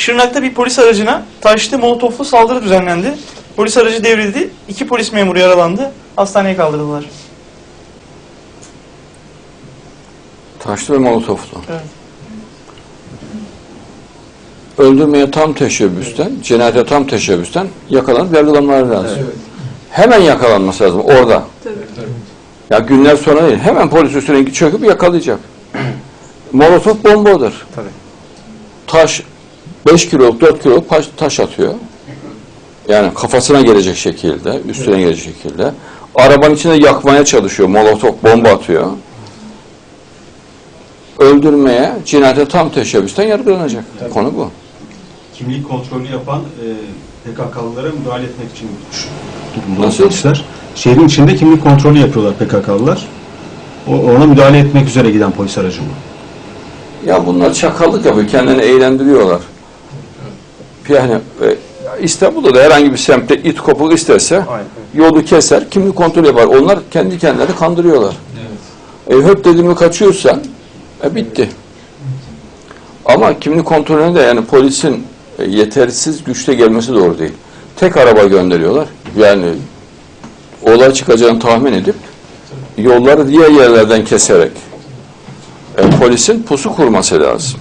Şırnak'ta bir polis aracına taşlı molotoflu saldırı düzenlendi. Polis aracı devrildi. İki polis memuru yaralandı. Hastaneye kaldırıldılar. Taşlı ve molotoflu. Evet. Öldürmeye tam teşebbüsten, cinayete tam teşebbüsten yakalanıp yargılanmaları lazım. Hemen yakalanması lazım orada. Ya günler sonra değil. Hemen polis üstüne çöküp yakalayacak. Molotof bombadır. Tabii. Taş 5 kiloluk 4 kiloluk taş, atıyor. Yani kafasına gelecek şekilde, üstüne gelecek şekilde. Arabanın içinde yakmaya çalışıyor. Molotof bomba atıyor. Öldürmeye, cinayete tam teşebbüsten yargılanacak. Konu bu. Kimlik kontrolü yapan e, PKK'lılara müdahale etmek için Nasıl? polisler. Şehrin içinde kimlik kontrolü yapıyorlar PKK'lılar. Ona müdahale etmek üzere giden polis aracı bu. Ya bunlar çakallık yapıyor, kendini eğlendiriyorlar. Yani e, İstanbul'da da herhangi bir semtte it kopuk isterse yolu keser, kimlik kontrol yapar. Onlar kendi kendilerini kandırıyorlar. E, höp dediğimi kaçıyorsan e, bitti. Ama kimlik kontrolüne de yani polisin e, yetersiz güçte gelmesi doğru değil. Tek araba gönderiyorlar. Yani olay çıkacağını tahmin edip yolları diğer yerlerden keserek e, polisin pusu kurması lazım.